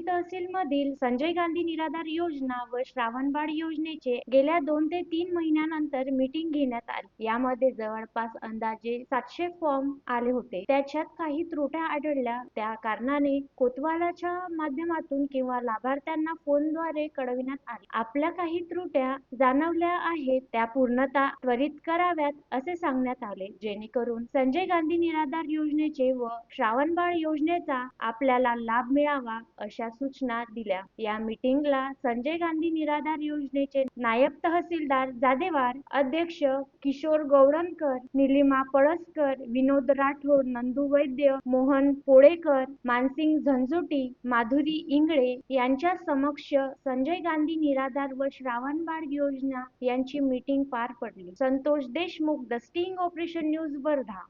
तहसीलमधील संजय गांधी निराधार योजना व श्रावणबाळ योजनेचे गेल्या दोन ते तीन महिन्यानंतर मीटिंग घेण्यात आली. यामध्ये जवळपास अंदाजे सातशे फॉर्म आले होते. त्याच्यात काही त्रुट्या आढळल्या. त्या कारणाने कोतवालाच्या माध्यमातून किंवा लाभार्थ्यांना फोनद्वारे कळविण्यात आले. आपल्या काही त्रुट्या जाणवल्या आहेत. त्या पूर्णता त्वरित कराव्यात असे सांगण्यात आले. जेणेकरून संजय गांधी निराधार योजनेचे व श्रावणबाळ योजनेचा आपल्याला लाभ मिळावा अशा सूचना दिल्या. या मीटिंगला संजय गांधी निराधार योजनेचे नायब तहसीलदार जादेवार अध्यक्ष किशोर गौरणकर निलिमा पळसकर विनोद राठोड नंदू वैद्य मोहन पोळेकर मानसिंग झंझोटी माधुरी इंगळे यांच्या समक्ष संजय गांधी निराधार व श्रावणबाळ योजना यांची मीटिंग पार पडली. Santosh Deshmukh the sting operation news Wardha.